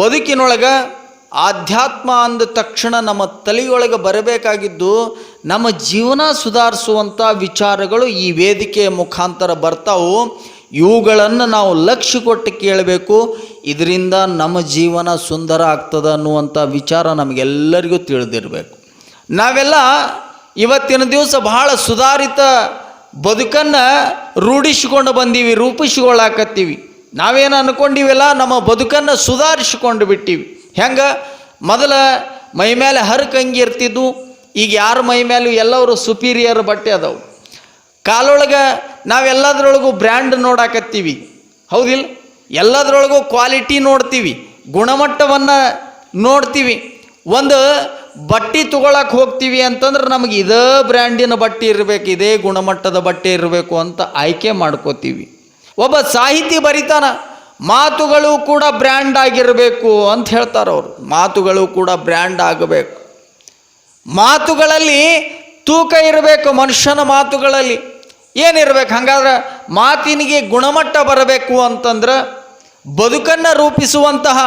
ಬದುಕಿನೊಳಗೆ ಆಧ್ಯಾತ್ಮ ಅಂದ ತಕ್ಷಣ ನಮ್ಮ ತಲೆಯೊಳಗೆ ಬರಬೇಕಾಗಿದ್ದು ನಮ್ಮ ಜೀವನ ಸುಧಾರಿಸುವಂಥ ವಿಚಾರಗಳು ಈ ವೇದಿಕೆಯ ಮುಖಾಂತರ ಬರ್ತಾವು. ಇವುಗಳನ್ನು ನಾವು ಲಕ್ಷ್ಯ ಕೊಟ್ಟು ಕೇಳಬೇಕು. ಇದರಿಂದ ನಮ್ಮ ಜೀವನ ಸುಂದರ ಆಗ್ತದೆ ಅನ್ನುವಂಥ ವಿಚಾರ ನಮಗೆಲ್ಲರಿಗೂ ತಿಳಿದಿರಬೇಕು. ನಾವೆಲ್ಲ ಇವತ್ತಿನ ದಿವಸ ಬಹಳ ಸುಧಾರಿತ ಬದುಕನ್ನು ರೂಢಿಸಿಕೊಂಡು ಬಂದೀವಿ, ರೂಪಿಸಿಕೊಳ್ಳಾಕತ್ತೀವಿ. ನಾವೇನು ಅನ್ಕೊಂಡಿವಲ್ಲ, ನಮ್ಮ ಬದುಕನ್ನು ಸುಧಾರಿಸಿಕೊಂಡು ಬಿಟ್ಟಿವಿ. ಹೆಂಗೆ? ಮೊದಲ ಮೈ ಮೇಲೆ ಹರಕಂಗಿ ಇರ್ತಿದ್ದು ಈಗ ಯಾರ ಮೈ ಮೇಲೂ ಎಲ್ಲವರು ಸುಪೀರಿಯರ್ ಬಟ್ಟೆ ಅದಾವು. ಕಾಲೊಳಗೆ ನಾವೆಲ್ಲದರೊಳಗೂ ಬ್ರ್ಯಾಂಡ್ ನೋಡಾಕತ್ತೀವಿ. ಹೌದಿಲ್ಲ ಎಲ್ಲದರೊಳಗೂ ಕ್ವಾಲಿಟಿ ನೋಡ್ತೀವಿ. ಗುಣಮಟ್ಟವನ್ನು ನೋಡ್ತೀವಿ. ಒಂದು ಬಟ್ಟೆ ತೊಗೊಳಕ್ಕೆ ಹೋಗ್ತೀವಿ ಅಂತಂದ್ರೆ ನಮಗೆ ಇದೇ ಬ್ರ್ಯಾಂಡಿನ ಬಟ್ಟೆ ಇರಬೇಕು, ಇದೇ ಗುಣಮಟ್ಟದ ಬಟ್ಟೆ ಇರಬೇಕು ಅಂತ ಆಯ್ಕೆ ಮಾಡ್ಕೋತೀವಿ. ಒಬ್ಬ ಸಾಹಿತಿ ಬರಿತಾನ, ಮಾತುಗಳು ಕೂಡ ಬ್ರ್ಯಾಂಡ್ ಆಗಿರಬೇಕು ಅಂತ ಹೇಳ್ತಾರೆ ಅವರು. ಮಾತುಗಳು ಕೂಡ ಬ್ರ್ಯಾಂಡ್ ಆಗಬೇಕು. ಮಾತುಗಳಲ್ಲಿ ತೂಕ ಇರಬೇಕು ಮನುಷ್ಯನ ಮಾತುಗಳಲ್ಲಿ. ಏನಿರಬೇಕು? ಹಾಗಾದ್ರೆ ಮಾತಿನಿಗೆ ಗುಣಮಟ್ಟ ಬರಬೇಕು ಅಂತಂದ್ರೆ ಬದುಕನ್ನು ರೂಪಿಸುವಂತಹ,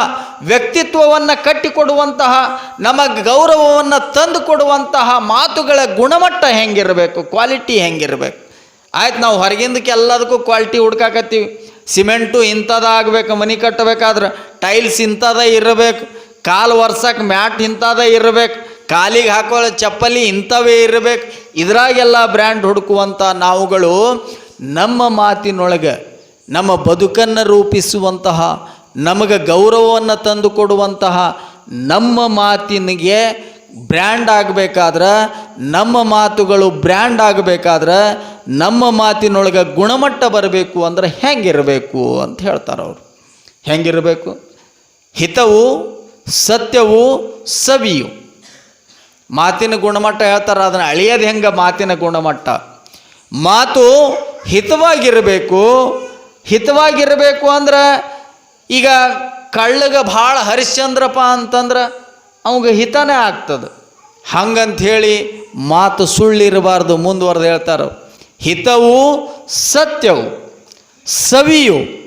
ವ್ಯಕ್ತಿತ್ವವನ್ನು ಕಟ್ಟಿಕೊಡುವಂತಹ ನಮಗೆ ಗೌರವವನ್ನು ತಂದು ಕೊಡುವಂತಹ ಮಾತುಗಳ ಗುಣಮಟ್ಟ ಹೆಂಗಿರಬೇಕು? ಕ್ವಾಲಿಟಿ ಹೆಂಗಿರಬೇಕು? ಆಯ್ತು ನಾವು ಹೊರಗಿಂದಕ್ಕೆ ಎಲ್ಲದಕ್ಕೂ ಕ್ವಾಲಿಟಿ ಹುಡ್ಕಾಕತ್ತೀವಿ. ಸಿಮೆಂಟು ಇಂಥದ್ದು ಆಗ್ಬೇಕು ಮನೆ ಕಟ್ಟಬೇಕಾದ್ರೆ ಟೈಲ್ಸ್ ಇಂಥದ ಇರಬೇಕು. ಕಾಲು ಒರ್ಸಕ್ಕೆ ಮ್ಯಾಟ್ ಇಂಥದ ಇರಬೇಕು. ಕಾಲಿಗೆ ಹಾಕೊಳ್ಳೋ ಚಪ್ಪಲಿ ಇಂಥವೇ ಇರಬೇಕು. ಇದ್ರಾಗೆಲ್ಲ ಬ್ರ್ಯಾಂಡ್ ಹುಡುಕುವಂಥ ನಾವುಗಳು ನಮ್ಮ ಮಾತಿನೊಳಗೆ, ನಮ್ಮ ಬದುಕನ್ನು ರೂಪಿಸುವಂತಹ, ನಮಗೆ ಗೌರವವನ್ನು ತಂದುಕೊಡುವಂತಹ ನಮ್ಮ ಮಾತಿನಿಗೆ ಬ್ರ್ಯಾಂಡ್ ಆಗಬೇಕಾದ್ರೆ ನಮ್ಮ ಮಾತುಗಳು ಬ್ರ್ಯಾಂಡ್ ಆಗಬೇಕಾದ್ರೆ ನಮ್ಮ ಮಾತಿನೊಳಗೆ ಗುಣಮಟ್ಟ ಬರಬೇಕು ಅಂದ್ರೆ ಹೆಂಗಿರಬೇಕು ಅಂತ ಹೇಳ್ತಾರೆ ಅವರು. ಹೆಂಗಿರಬೇಕು? ಹಿತವು, ಸತ್ಯವು, ಸವಿಯು. ಮಾತಿನ ಗುಣಮಟ್ಟ ಹೇಳ್ತಾರೆ, ಅದನ್ನು ಅಳಿಯೋದು ಹೆಂಗೆ ಮಾತಿನ ಗುಣಮಟ್ಟ? ಮಾತು ಹಿತವಾಗಿರಬೇಕು. ಹಿತವಾಗಿರಬೇಕು ಅಂದ್ರೆ ಈಗ ಕಳ್ಳಗೆ ಭಾಳ ಹರಿಶ್ಚಂದ್ರಪ್ಪ ಅಂತಂದ್ರೆ ಅವಾಗ ಹಿತನೇ ಆಗ್ತದೆ. ಹಂಗಂಥೇಳಿ ಮಾತು ಸುಳ್ಳಿರಬಾರ್ದು ಮುಂದುವರೆದು ಹೇಳ್ತಾರೆ. ಹಿತವು ಸತ್ಯವು, ಸವಿಯು.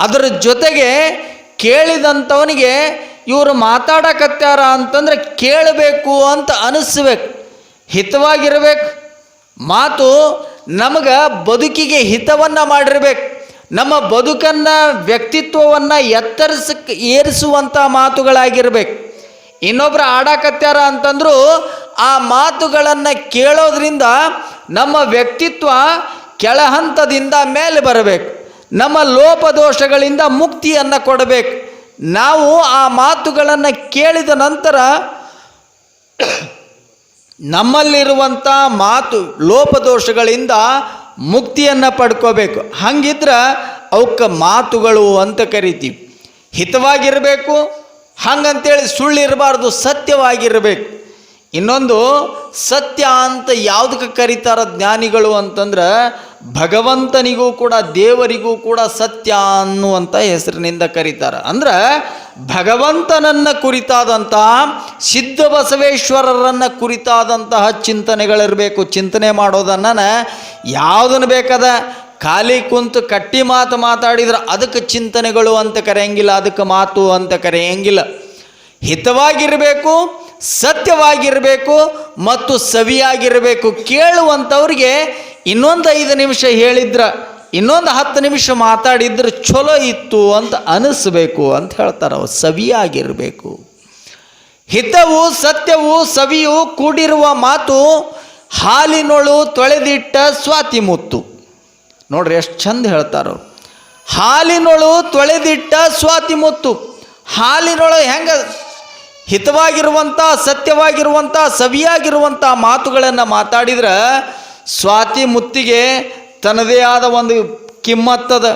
ಅದರ ಜೊತೆಗೆ ಕೇಳಿದಂಥವನಿಗೆ ಇವರು ಮಾತಾಡಕತ್ಯಾರ ಅಂತಂದ್ರೆ ಕೇಳಬೇಕು ಅಂತ ಅನಿಸ್ಬೇಕು. ಹಿತವಾಗಿರ್ಬೇಕು. ಮಾತು ನಮಗೆ ಬದುಕಿಗೆ ಹಿತವನ್ನು ಮಾಡಿರ್ಬೇಕು. ನಮ್ಮ ಬದುಕನ್ನು ವ್ಯಕ್ತಿತ್ವವನ್ನು ಎತ್ತರಿಸಕ್ಕೆ ಏರಿಸುವಂಥ ಮಾತುಗಳಾಗಿರ್ಬೇಕು. ಇನ್ನೊಬ್ರು ಆಡಾಕತ್ಯಾರ ಅಂತಂದ್ರು ಆ ಮಾತುಗಳನ್ನು ಕೇಳೋದ್ರಿಂದ ನಮ್ಮ ವ್ಯಕ್ತಿತ್ವ ಕೆಳಹಂತದಿಂದ ಮೇಲೆ ಬರಬೇಕು. ನಮ್ಮ ಲೋಪದೋಷಗಳಿಂದ ಮುಕ್ತಿಯನ್ನು ಕೊಡಬೇಕು. ನಾವು ಆ ಮಾತುಗಳನ್ನು ಕೇಳಿದ ನಂತರ ನಮ್ಮಲ್ಲಿರುವಂಥ ಮಾತು ಲೋಪದೋಷಗಳಿಂದ ಮುಕ್ತಿಯನ್ನು ಪಡ್ಕೋಬೇಕು. ಹಂಗಿದ್ರೆ ಅವಕ್ಕೆ ಮಾತುಗಳು ಅಂತ ಕರಿತೀವಿ. ಹಿತವಾಗಿರಬೇಕು ಹಂಗಂತೇಳಿ ಸುಳ್ಳಿರಬಾರ್ದು, ಸತ್ಯವಾಗಿರಬೇಕು. ಇನ್ನೊಂದು, ಸತ್ಯ ಅಂತ ಯಾವುದಕ್ಕೆ ಕರೀತಾರ ಜ್ಞಾನಿಗಳು ಅಂತಂದ್ರೆ, ಭಗವಂತನಿಗೂ ಕೂಡ, ದೇವರಿಗೂ ಕೂಡ ಸತ್ಯ ಅನ್ನುವಂಥ ಹೆಸರಿನಿಂದ ಕರೀತಾರೆ. ಅಂದ್ರೆ, ಭಗವಂತನನ್ನು ಕುರಿತಾದಂತಹ ಸಿದ್ಧ ಬಸವೇಶ್ವರರನ್ನು ಕುರಿತಾದಂತಹ ಚಿಂತನೆಗಳಿರಬೇಕು. ಚಿಂತನೆ ಮಾಡೋದನ್ನು ಯಾವುದನ್ನು ಬೇಕಾದ? ಖಾಲಿ ಕುಂತು ಕಟ್ಟಿ ಮಾತು ಮಾತಾಡಿದ್ರೆ ಅದಕ್ಕೆ ಚಿಂತನೆಗಳು ಅಂತ ಕರೆಯಂಗಿಲ್ಲ, ಅದಕ್ಕೆ ಮಾತು ಅಂತ ಕರೆಯಂಗಿಲ್ಲ. ಹಿತವಾಗಿರಬೇಕು, ಸತ್ಯವಾಗಿರಬೇಕು ಮತ್ತು ಸವಿಯಾಗಿರಬೇಕು ಕೇಳುವಂಥವ್ರಿಗೆ ಇನ್ನೊಂದು ಐದು ನಿಮಿಷ ಹೇಳಿದ್ರ, ಇನ್ನೊಂದು ಹತ್ತು ನಿಮಿಷ ಮಾತಾಡಿದ್ರೆ ಚಲೋ ಇತ್ತು ಅಂತ ಅನಿಸ್ಬೇಕು ಅಂತ ಹೇಳ್ತಾರೆ ಅವು ಸವಿಯಾಗಿರಬೇಕು. ಹಿತವು, ಸತ್ಯವು, ಸವಿಯು ಕೂಡಿರುವ ಮಾತು ಹಾಲಿನೊಳು ತೊಳೆದಿಟ್ಟ ಸ್ವಾತಿ ಮುತ್ತು ನೋಡ್ರಿ ಎಷ್ಟು ಚಂದ ಹೇಳ್ತಾರೋ ಹಾಲಿನೊಳು ತೊಳೆದಿಟ್ಟ ಸ್ವಾತಿ ಮುತ್ತು. ಹಾಲಿನೊಳಗೆ ಹೆಂಗೆ ಹಿತವಾಗಿರುವಂಥ ಸತ್ಯವಾಗಿರುವಂಥ ಸವಿಯಾಗಿರುವಂಥ ಮಾತುಗಳನ್ನು ಮಾತಾಡಿದ್ರೆ ಸ್ವಾತಿ ಮುತ್ತಿಗೆ ತನ್ನದೇ ಆದ ಒಂದು ಕಿಮ್ಮತ್ತದ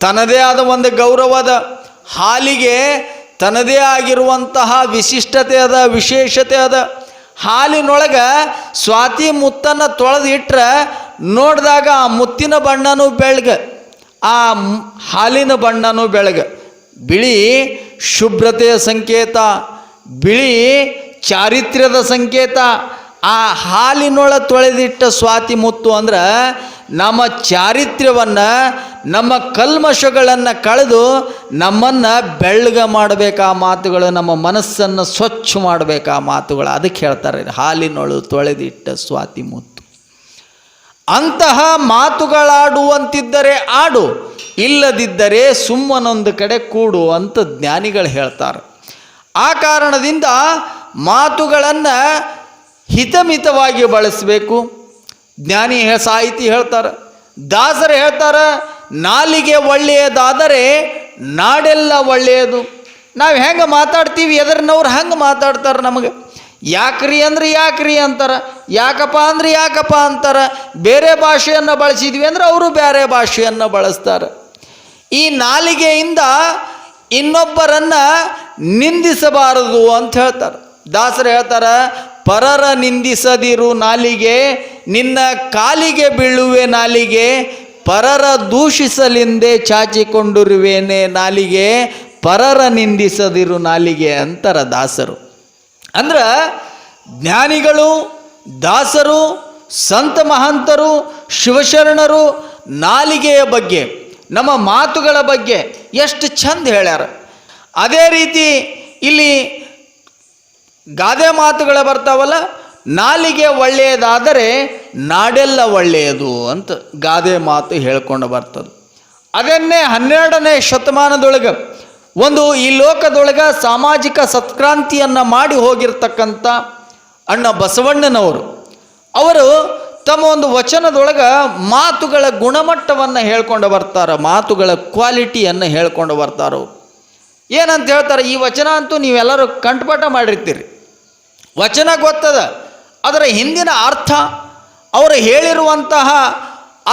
ತನ್ನದೇ ಆದ ಒಂದು ಗೌರವದ ಹಾಲಿಗೆ ತನ್ನದೇ ಆಗಿರುವಂತಹ ವಿಶಿಷ್ಟತೆ ಅದ, ವಿಶೇಷತೆ ಅದ. ಹಾಲಿನೊಳಗೆ ಸ್ವಾತಿ ಮುತ್ತನ್ನು ತೊಳೆದು ಇಟ್ರೆ ನೋಡಿದಾಗ ಆ ಮುತ್ತಿನ ಬಣ್ಣನೂ ಬೆಳಗ, ಆ ಹಾಲಿನ ಬಣ್ಣನೂ ಬೆಳಗ. ಬಿಳಿ ಶುಭ್ರತೆಯ ಸಂಕೇತ, ಬಿಳಿ ಚಾರಿತ್ರ್ಯದ ಸಂಕೇತ. ಆ ಹಾಲಿನೊಳ ತೊಳೆದಿಟ್ಟ ಸ್ವಾತಿ ಮುತ್ತು ಅಂದ್ರೆ ನಮ್ಮ ಚಾರಿತ್ರ್ಯವನ್ನು, ನಮ್ಮ ಕಲ್ಮಶಗಳನ್ನು ಕಳೆದು ನಮ್ಮನ್ನು ಬೆಳ್ಳಗ ಮಾಡಬೇಕಾ ಮಾತುಗಳು, ನಮ್ಮ ಮನಸ್ಸನ್ನು ಸ್ವಚ್ಛ ಮಾಡಬೇಕಾ ಮಾತುಗಳು. ಅದಕ್ಕೆ ಹೇಳ್ತಾರೆ, ಹಾಲಿನೊಳು ತೊಳೆದಿಟ್ಟ ಸ್ವಾತಿ ಮುತ್ತು. ಅಂತಹ ಮಾತುಗಳಾಡುವಂತಿದ್ದರೆ ಆಡು, ಇಲ್ಲದಿದ್ದರೆ ಸುಮ್ಮನೊಂದು ಕಡೆ ಕೂಡು ಅಂತ ಜ್ಞಾನಿಗಳು ಹೇಳ್ತಾರೆ. ಆ ಕಾರಣದಿಂದ ಮಾತುಗಳನ್ನು ಹಿತಮಿತವಾಗಿ ಬಳಸಬೇಕು. ಜ್ಞಾನಿ ಸಾಹಿತಿ ಹೇಳ್ತಾರೆ, ದಾಸರು ಹೇಳ್ತಾರೆ, ನಾಲಿಗೆ ಒಳ್ಳೆಯದಾದರೆ ನಾಡೆಲ್ಲ ಒಳ್ಳೆಯದು. ನಾವು ಹೆಂಗೆ ಮಾತಾಡ್ತೀವಿ, ಎದರ್ನವ್ರು ಹಂಗೆ ಮಾತಾಡ್ತಾರೆ ನಮಗೆ. ಯಾಕ್ರಿ ಅಂದ್ರೆ ಯಾಕ್ರಿ ಅಂತಾರ? ಯಾಕಪ್ಪ ಅಂದ್ರೆ ಯಾಕಪ್ಪ ಅಂತಾರೆ? ಬೇರೆ ಭಾಷೆಯನ್ನು ಬಳಸಿದ್ವಿ ಅಂದ್ರೆ ಅವರು ಬೇರೆ ಭಾಷೆಯನ್ನು ಬಳಸ್ತಾರೆ. ಈ ನಾಲಿಗೆಯಿಂದ ಇನ್ನೊಬ್ಬರನ್ನ ನಿಂದಿಸಬಾರದು ಅಂತ ಹೇಳ್ತಾರೆ. ದಾಸರು ಹೇಳ್ತಾರೆ, ಪರರ ನಿಂದಿಸದಿರು ನಾಲಿಗೆ, ನಿನ್ನ ಕಾಲಿಗೆ ಬೀಳುವೆ ನಾಲಿಗೆ, ಪರರ ದೂಷಿಸಲಿಂದೆ ಚಾಚಿಕೊಂಡಿರುವೇನೆ ನಾಲಿಗೆ, ಪರರ ನಿಂದಿಸದಿರು ನಾಲಿಗೆ ಅಂತಾರ ದಾಸರು. ಅಂದ್ರೆ ಜ್ಞಾನಿಗಳು, ದಾಸರು, ಸಂತ ಮಹಂತರು, ಶಿವಶರಣರು ನಾಲಿಗೆಯ ಬಗ್ಗೆ, ನಮ್ಮ ಮಾತುಗಳ ಬಗ್ಗೆ ಎಷ್ಟು ಚಂದ ಹೇಳ್ಯಾರ. ಅದೇ ರೀತಿ ಇಲ್ಲಿ ಗಾದೆ ಮಾತುಗಳ ಬರ್ತಾವಲ್ಲ, ನಾಲಿಗೆ ಒಳ್ಳೆಯದಾದರೆ ನಾಡೆಲ್ಲ ಒಳ್ಳೆಯದು ಅಂತ ಗಾದೆ ಮಾತು ಹೇಳ್ಕೊಂಡು ಬರ್ತದೆ. ಅದನ್ನೇ ಹನ್ನೆರಡನೇ ಶತಮಾನದೊಳಗೆ ಒಂದು ಈ ಲೋಕದೊಳಗೆ ಸಾಮಾಜಿಕ ಸತ್ಕ್ರಾಂತಿಯನ್ನು ಮಾಡಿ ಹೋಗಿರ್ತಕ್ಕಂಥ ಅಣ್ಣ ಬಸವಣ್ಣನವರು. ಅವರು ತಮ್ಮ ಒಂದು ವಚನದೊಳಗೆ ಮಾತುಗಳ ಗುಣಮಟ್ಟವನ್ನು ಹೇಳ್ಕೊಂಡು ಬರ್ತಾರೆ, ಮಾತುಗಳ ಕ್ವಾಲಿಟಿಯನ್ನು ಹೇಳ್ಕೊಂಡು ಬರ್ತಾರೆ. ಏನಂತ ಹೇಳ್ತಾರೆ, ಈ ವಚನ ಅಂತೂ ನೀವೆಲ್ಲರೂ ಕಂಠಪಾಠ ಮಾಡಿರ್ತೀರಿ. ವಚನ ಗೊತ್ತದ, ಅದರ ಹಿಂದಿನ ಅರ್ಥ, ಅವರು ಹೇಳಿರುವಂತಹ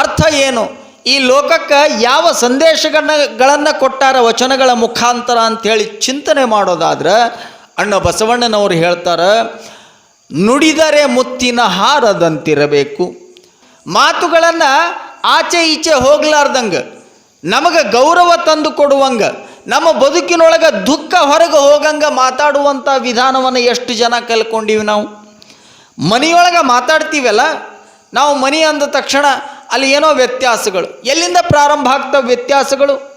ಅರ್ಥ ಏನು? ಈ ಲೋಕಕ್ಕೆ ಯಾವ ಸಂದೇಶಗಳನ್ನು ಕೊಟ್ಟಾರ ವಚನಗಳ ಮುಖಾಂತರ ಅಂಥೇಳಿ ಚಿಂತನೆ ಮಾಡೋದಾದ್ರೆ ಅಣ್ಣ ಬಸವಣ್ಣನವರು ಹೇಳ್ತಾರೆ, ನುಡಿದರೆ ಮುತ್ತಿನ ಹಾರದಂತಿರಬೇಕು. ಮಾತುಗಳನ್ನು ಆಚೆ ಈಚೆ ಹೋಗ್ಲಾರ್ದಂಗೆ, ನಮಗೆ ಗೌರವ ತಂದು ಕೊಡುವಂಗೆ, ನಮ್ಮ ಬದುಕಿನೊಳಗೆ ದುಃಖ ಹೊರಗೆ ಹೋಗಂಗೆ ಮಾತಾಡುವಂಥ ವಿಧಾನವನ್ನು ಎಷ್ಟು ಜನ ಕಲ್ಕೊಂಡಿವಿ ನಾವು? ಮನೆಯೊಳಗೆ ಮಾತಾಡ್ತೀವಲ್ಲ, ನಾವು ಮನೆ ಅಂದ ತಕ್ಷಣ ಅಲ್ಲಿ ಏನೋ ವ್ಯತ್ಯಾಸಗಳು. ಎಲ್ಲಿಂದ ಪ್ರಾರಂಭ ಆಗ್ತವೆ ವ್ಯತ್ಯಾಸಗಳು?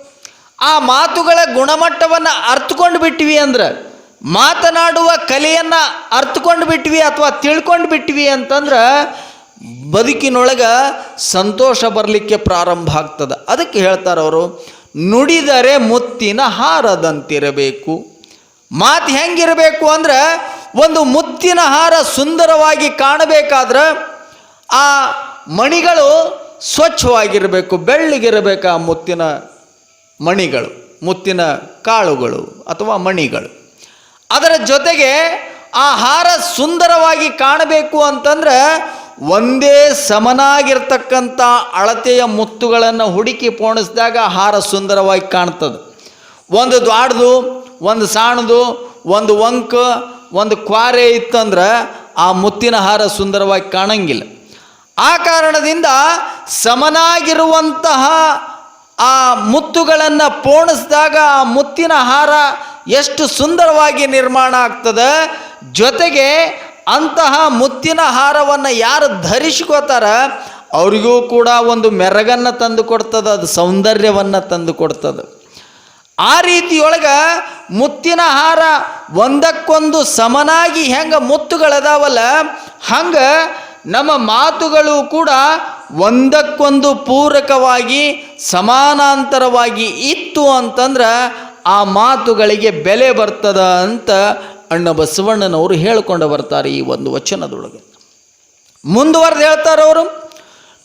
ಆ ಮಾತುಗಳ ಗುಣಮಟ್ಟವನ್ನು ಅರ್ಥಕೊಂಡು ಬಿಟ್ವಿ ಅಂದ್ರೆ, ಮಾತನಾಡುವ ಕಲೆಯನ್ನು ಅರ್ಥಕೊಂಡು ಬಿಟ್ವಿ ಅಥವಾ ತಿಳ್ಕೊಂಡು ಬಿಟ್ವಿ ಅಂತಂದ್ರೆ, ಬದುಕಿನೊಳಗೆ ಸಂತೋಷ ಬರಲಿಕ್ಕೆ ಪ್ರಾರಂಭ ಆಗ್ತದೆ. ಅದಕ್ಕೆ ಹೇಳ್ತಾರವರು ನುಡಿದರೆ ಮುತ್ತಿನ ಹಾರದಂತಿರಬೇಕು. ಮಾತು ಹೆಂಗಿರಬೇಕು ಅಂದ್ರೆ, ಒಂದು ಮುತ್ತಿನ ಹಾರ ಸುಂದರವಾಗಿ ಕಾಣಬೇಕಾದ್ರೆ, ಆ ಮಣಿಗಳು ಸ್ವಚ್ಛವಾಗಿರಬೇಕು, ಬೆಳ್ಳಿಗಿರಬೇಕು ಆ ಮುತ್ತಿನ ಮಣಿಗಳು, ಮುತ್ತಿನ ಕಾಳುಗಳು ಅಥವಾ ಮಣಿಗಳು. ಅದರ ಜೊತೆಗೆ ಆ ಹಾರ ಸುಂದರವಾಗಿ ಕಾಣಬೇಕು ಅಂತಂದ್ರೆ ಒಂದೇ ಸಮನಾಗಿರ್ತಕ್ಕಂಥ ಅಳತೆಯ ಮುತ್ತುಗಳನ್ನು ಹುಡುಕಿ ಪೋಣಿಸಿದಾಗ ಹಾರ ಸುಂದರವಾಗಿ ಕಾಣ್ತದೆ. ಒಂದು ದ್ವಾಡ್ದು, ಒಂದು ಸಾಣದು, ಒಂದು ವಂಕ ಒಂದು ಕ್ವಾರೆ ಇತ್ತಂದ್ರೆ ಆ ಮುತ್ತಿನ ಹಾರ ಸುಂದರವಾಗಿ ಕಾಣಂಗಿಲ್ಲ. ಆ ಕಾರಣದಿಂದ ಸಮನಾಗಿರುವಂತಹ ಆ ಮುತ್ತುಗಳನ್ನು ಪೋಣಿಸಿದಾಗ ಆ ಮುತ್ತಿನ ಹಾರ ಎಷ್ಟು ಸುಂದರವಾಗಿ ನಿರ್ಮಾಣ ಆಗ್ತದೆ. ಜೊತೆಗೆ ಅಂತಹ ಮುತ್ತಿನ ಹಾರವನ್ನು ಯಾರು ಧರಿಸ್ಕೋತಾರ, ಅವರಿಗೂ ಕೂಡ ಒಂದು ಮೆರಗನ್ನು ತಂದು ಕೊಡ್ತದೆ, ಅದು ಸೌಂದರ್ಯವನ್ನು ತಂದು ಕೊಡ್ತದೆ. ಆ ರೀತಿಯೊಳಗೆ ಮುತ್ತಿನ ಹಾರ ಒಂದಕ್ಕೊಂದು ಸಮನಾಗಿ ಹೆಂಗೆ ಮುತ್ತುಗಳದಾವಲ್ಲ, ಹಂಗೆ ನಮ್ಮ ಮಾತುಗಳು ಕೂಡ ಒಂದಕ್ಕೊಂದು ಪೂರಕವಾಗಿ, ಸಮಾನಾಂತರವಾಗಿ ಇತ್ತು ಅಂತಂದ್ರೆ ಆ ಮಾತುಗಳಿಗೆ ಬೆಲೆ ಬರ್ತದ ಅಂತ ಅಣ್ಣ ಬಸವಣ್ಣನವರು ಹೇಳಿಕೊಂಡು ಬರ್ತಾರೆ ಈ ಒಂದು ವಚನದೊಳಗೆ. ಮುಂದುವರೆದು ಹೇಳ್ತಾರೆ ಅವರು,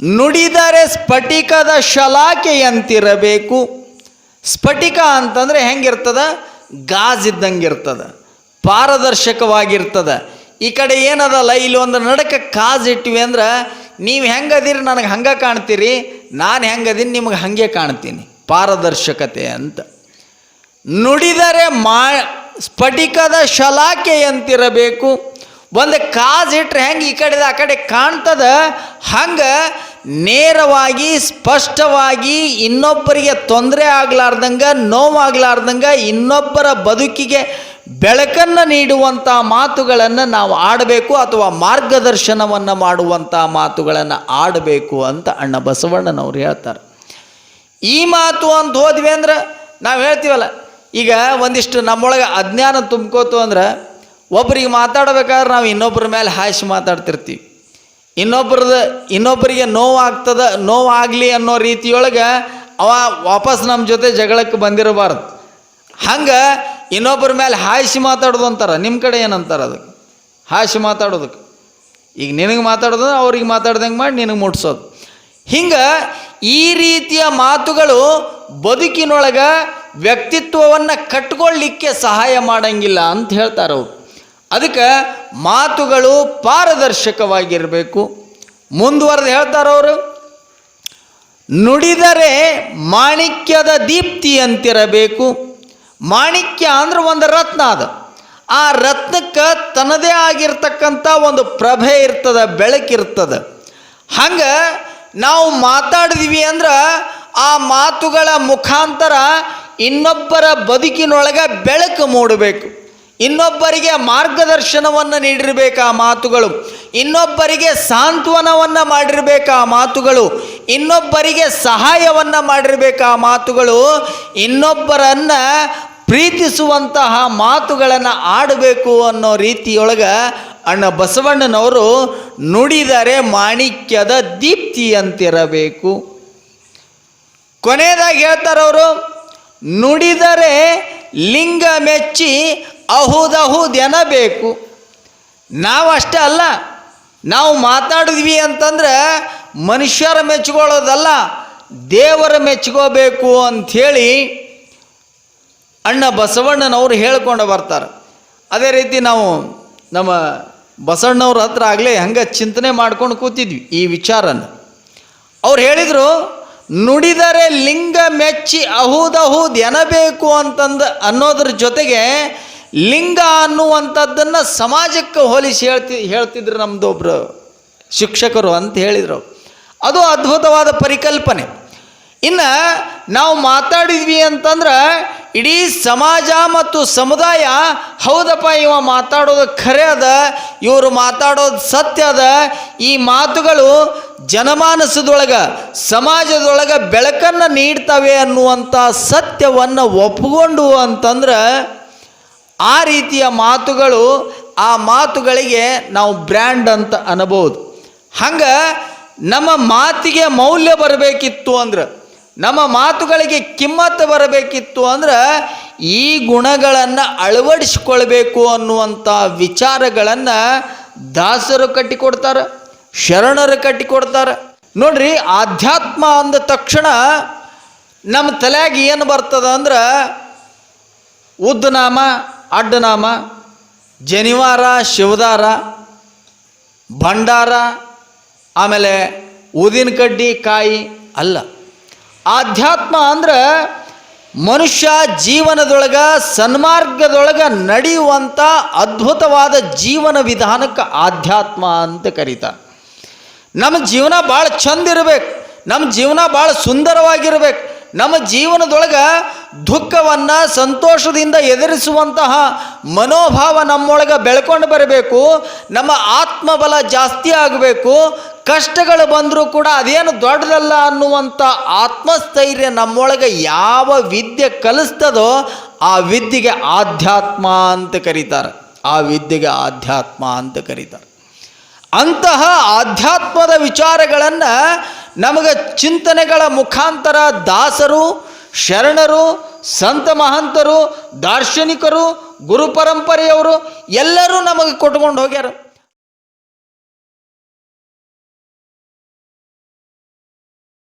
ನುಡಿದರೆ ಸ್ಫಟಿಕದ ಶಲಾಕೆಯಂತಿರಬೇಕು ಸ್ಫಟಿಕ ಅಂತಂದರೆ ಹೆಂಗಿರ್ತದ? ಗಾಜಿದ್ದಂಗೆ ಇರ್ತದ ಪಾರದರ್ಶಕವಾಗಿರ್ತದ. ಈ ಕಡೆ ಏನದಲ್ಲ ಇಲ್ಲಿ ಒಂದು ನಡಕ ಕಾಜಿಟ್ವಿ ಅಂದ್ರೆ ನೀವು ಹೆಂಗದಿರಿ ನನಗೆ ಹಂಗೆ ಕಾಣ್ತೀರಿ, ನಾನು ಹೆಂಗದೀನಿ ನಿಮಗೆ ಹಾಗೆ ಕಾಣ್ತೀನಿ. ಪಾರದರ್ಶಕತೆ ಅಂತ. ನುಡಿದರೆ ಮಾ, ಸ್ಫಟಿಕದ ಶಲಾಕೆಯಂತಿರಬೇಕು ಒಂದು ಕಾಜ್ ಇಟ್ಟರೆ ಹೆಂಗೆ ಈ ಕಡೆದ ಆ ಕಡೆ ಕಾಣ್ತದ? ಹಂಗೆ ನೇರವಾಗಿ, ಸ್ಪಷ್ಟವಾಗಿ ಇನ್ನೊಬ್ಬರಿಗೆ ತೊಂದರೆ ಆಗ್ಲಾರ್ದಂಗೆ, ನೋವಾಗ್ಲಾರ್ದಂಗೆ ಇನ್ನೊಬ್ಬರ ಬದುಕಿಗೆ ಬೆಳಕನ್ನು ನೀಡುವಂಥ ಮಾತುಗಳನ್ನು ನಾವು ಆಡಬೇಕು ಅಥವಾ ಮಾರ್ಗದರ್ಶನವನ್ನು ಮಾಡುವಂಥ ಮಾತುಗಳನ್ನು ಆಡಬೇಕು ಅಂತ ಅಣ್ಣ ಬಸವಣ್ಣನವ್ರು ಹೇಳ್ತಾರೆ. ಈ ಮಾತು ಅಂತ ಹೋದ್ವಿ ಅಂದ್ರೆ ನಾವು ಹೇಳ್ತೀವಲ್ಲ, ಈಗ ಒಂದಿಷ್ಟು ನಮ್ಮೊಳಗೆ ಅಜ್ಞಾನ ತುಂಬ್ಕೋತು ಅಂದ್ರೆ ಒಬ್ರಿಗೆ ಮಾತಾಡ್ಬೇಕಾದ್ರೆ ನಾವು ಇನ್ನೊಬ್ಬರ ಮೇಲೆ ಹಾಯಿಸಿ ಮಾತಾಡ್ತಿರ್ತೀವಿ. ಇನ್ನೊಬ್ರದ ಇನ್ನೊಬ್ಬರಿಗೆ ನೋವಾಗ್ತದ, ನೋವಾಗಲಿ ಅನ್ನೋ ರೀತಿಯೊಳಗೆ ಅವ ವಾಪಸ್ ನಮ್ಮ ಜೊತೆ ಜಗಳಕ್ಕೆ ಬಂದಿರಬಾರ್ದು. ಹಂಗೆ ಇನ್ನೊಬ್ಬರ ಮೇಲೆ ಹಾಯಿಸಿ ಮಾತಾಡೋದು ಅಂತಾರೆ ನಿಮ್ಮ ಕಡೆ ಏನಂತಾರೆ ಅದಕ್ಕೆ? ಹಾಯಿಸಿ ಮಾತಾಡೋದಕ್ಕೆ. ಈಗ ನಿನಗೆ ಮಾತಾಡೋದು, ಅವ್ರಿಗೆ ಮಾತಾಡ್ದಂಗೆ ಮಾಡಿ ನಿನಗೆ ಮುಟ್ಸೋದು. ಹಿಂಗೆ ಈ ರೀತಿಯ ಮಾತುಗಳು ಬದುಕಿನೊಳಗೆ ವ್ಯಕ್ತಿತ್ವವನ್ನು ಕಟ್ಕೊಳ್ಳಿಕ್ಕೆ ಸಹಾಯ ಮಾಡಂಗಿಲ್ಲ ಅಂತ ಹೇಳ್ತಾರೆ ಅವರು. ಅದಕ್ಕೆ ಮಾತುಗಳು ಪಾರದರ್ಶಕವಾಗಿರಬೇಕು. ಮುಂದುವರೆದು ಹೇಳ್ತಾರೆ ಅವರು, ನುಡಿದರೆ ಮಾಣಿಕ್ಯದ ದೀಪ್ತಿ ಅಂತಿರಬೇಕು. ಮಾಣಿಕ್ಯ ಅಂದ್ರೆ ಒಂದು ರತ್ನ ಅದು. ಆ ರತ್ನಕ್ಕೆ ತನ್ನದೇ ಆಗಿರ್ತಕ್ಕಂಥ ಒಂದು ಪ್ರಭೆ ಇರ್ತದೆ ಬೆಳಕಿರ್ತದೆ ಹಂಗೆ ನಾವು ಮಾತಾಡಿದ್ವಿ ಅಂದ್ರೆ ಆ ಮಾತುಗಳ ಮುಖಾಂತರ ಇನ್ನೊಬ್ಬರ ಬದುಕಿನೊಳಗೆ ಬೆಳಕು ಮೂಡಬೇಕು. ಇನ್ನೊಬ್ಬರಿಗೆ ಮಾರ್ಗದರ್ಶನವನ್ನು ನೀಡಿರಬೇಕು ಆ ಮಾತುಗಳು. ಇನ್ನೊಬ್ಬರಿಗೆ ಸಾಂತ್ವನವನ್ನು ಮಾಡಿರಬೇಕು ಆ ಮಾತುಗಳು. ಇನ್ನೊಬ್ಬರಿಗೆ ಸಹಾಯವನ್ನು ಮಾಡಿರಬೇಕು ಆ ಮಾತುಗಳು. ಇನ್ನೊಬ್ಬರನ್ನ ಪ್ರೀತಿಸುವಂತಹ ಮಾತುಗಳನ್ನು ಆಡಬೇಕು ಅನ್ನೋ ರೀತಿಯೊಳಗೆ ಅಣ್ಣ ಬಸವಣ್ಣನವರು ನುಡಿದರೆ ಮಾಣಿಕ್ಯದ ದೀಪ್ತಿ ಅಂತಿರಬೇಕು. ಕೊನೆಯದಾಗಿ ಹೇಳ್ತಾರವರು ನುಡಿದರೆ ಲಿಂಗ ಮೆಚ್ಚಿ ಅಹುದಹುದೆನಬೇಕು ನಾವು ಅಷ್ಟೇ ಅಲ್ಲ, ನಾವು ಮಾತಾಡಿದ್ವಿ ಅಂತಂದ್ರೆ ಮನುಷ್ಯರ ಮೆಚ್ಕೊಳ್ಳೋದಲ್ಲ, ದೇವರ ಮೆಚ್ಕೋಬೇಕು ಅಂಥೇಳಿ ಅಣ್ಣ ಬಸವಣ್ಣನವರು ಹೇಳ್ಕೊಂಡು ಬರ್ತಾರೆ. ಅದೇ ರೀತಿ ನಾವು ನಮ್ಮ ಬಸವಣ್ಣವ್ರ ಹತ್ರ ಆಗಲೇ ಹಂಗೆ ಚಿಂತನೆ ಮಾಡ್ಕೊಂಡು ಕೂತಿದ್ವಿ ಈ ವಿಚಾರನ. ಅವ್ರು ಹೇಳಿದರು, ನುಡಿದರೆ ಲಿಂಗ ಮೆಚ್ಚಿ ಅಹುದಹುದ್ ಎನಬೇಕು ಅಂತಂದು ಅನ್ನೋದ್ರ ಜೊತೆಗೆ ಲಿಂಗ ಅನ್ನುವಂಥದ್ದನ್ನು ಸಮಾಜಕ್ಕೆ ಹೋಲಿಸಿ ಹೇಳ್ತಿ, ಹೇಳ್ತಿದ್ರು ನಮ್ಮದು ಒಬ್ಬರು ಶಿಕ್ಷಕರು ಅಂತ ಹೇಳಿದರು. ಅದು ಅದ್ಭುತವಾದ ಪರಿಕಲ್ಪನೆ. ಇನ್ನು ನಾವು ಮಾತಾಡಿದ್ವಿ ಅಂತಂದ್ರೆ ಇಡೀ ಸಮಾಜ ಮತ್ತು ಸಮುದಾಯ, ಹೌದಪ್ಪ ಇವ ಮಾತಾಡೋದು ಖರೆ ಅದ, ಇವರು ಮಾತಾಡೋದು ಸತ್ಯ ಅದ. ಈ ಮಾತುಗಳು ಜನಮಾನಸದೊಳಗೆ, ಸಮಾಜದೊಳಗೆ ಬೆಳಕನ್ನು ನೀಡ್ತವೆ ಅನ್ನುವಂಥ ಸತ್ಯವನ್ನು ಒಪ್ಪಿಕೊಂಡು ಅಂತಂದ್ರೆ ಆ ರೀತಿಯ ಮಾತುಗಳು, ಆ ಮಾತುಗಳಿಗೆ ನಾವು ಬ್ರ್ಯಾಂಡ್ ಅಂತ ಅನ್ಬೋದು ಹಂಗೆ ನಮ್ಮ ಮಾತಿಗೆ ಮೌಲ್ಯ ಬರಬೇಕಿತ್ತು ಅಂದ್ರೆ ನಮ್ಮ ಮಾತುಗಳಿಗೆ ಕಿಮ್ಮತ್ತು ಬರಬೇಕಿತ್ತು ಅಂದ್ರೆ ಈ ಗುಣಗಳನ್ನು ಅಳವಡಿಸಿಕೊಳ್ಬೇಕು ಅನ್ನುವಂಥ ವಿಚಾರಗಳನ್ನು ದಾಸರು ಕಟ್ಟಿಕೊಡ್ತಾರೆ, ಶರಣರು ಕಟ್ಟಿಕೊಡ್ತಾರೆ. ನೋಡ್ರಿ, ಆಧ್ಯಾತ್ಮ ಅಂದ ತಕ್ಷಣ ನಮ್ಮ ತಲೆಯಾಗ ಏನು ಬರ್ತದ ಅಂದ್ರೆ ಉದ್ದನಾಮ ಅಡ್ಡನಾಮ ಜನಿವಾರ, ಶಿವದಾರ, ಭಂಡಾರ, ಆಮೇಲೆ ಊದಿನ ಕಡ್ಡಿ, ಕಾಯಿ ಅಲ್ಲ. ಆಧ್ಯಾತ್ಮ ಅಂದ್ರೆ ಮನುಷ್ಯ ಜೀವನದೊಳಗೆ, ಸನ್ಮಾರ್ಗದೊಳಗೆ ನಡೆಯುವಂಥ ಅದ್ಭುತವಾದ ಜೀವನ ವಿಧಾನಕ್ಕೆ ಆಧ್ಯಾತ್ಮ ಅಂತ ಕರೀತಾರೆ. ನಮ್ಮ ಜೀವನ ಭಾಳ ಚಂದ ಇರಬೇಕು ನಮ್ಮ ಜೀವನ ಭಾಳ ಸುಂದರವಾಗಿರಬೇಕು, ನಮ್ಮ ಜೀವನದೊಳಗೆ ದುಃಖವನ್ನು ಸಂತೋಷದಿಂದ ಎದುರಿಸುವಂತಹ ಮನೋಭಾವ ನಮ್ಮೊಳಗೆ ಬೆಳ್ಕೊಂಡು ಬರಬೇಕು, ನಮ್ಮ ಆತ್ಮಬಲ ಜಾಸ್ತಿ ಆಗಬೇಕು ಕಷ್ಟಗಳು ಬಂದರೂ ಕೂಡ ಅದೇನು ದೊಡ್ಡದಲ್ಲ ಅನ್ನುವಂಥ ಆತ್ಮಸ್ಥೈರ್ಯ ನಮ್ಮೊಳಗೆ ಯಾವ ವಿದ್ಯೆ ಕಲಿಸ್ತದೋ ಆ ವಿದ್ಯೆಗೆ ಆಧ್ಯಾತ್ಮ ಅಂತ ಕರೀತಾರೆ. ಆ ವಿದ್ಯೆಗೆ ಆಧ್ಯಾತ್ಮ ಅಂತ ಕರೀತಾರೆ. ಅಂತಹ ಆಧ್ಯಾತ್ಮದ ವಿಚಾರಗಳನ್ನು ನಮಗೆ ಚಿಂತನೆಗಳ ಮುಖಾಂತರ ದಾಸರು, ಶರಣರು, ಸಂತ ಮಹಂತರು, ದಾರ್ಶನಿಕರು, ಗುರು ಪರಂಪರೆಯವರು ಎಲ್ಲರೂ ನಮಗೆ ಕೊಟ್ಕೊಂಡು ಹೋಗ್ಯಾರ.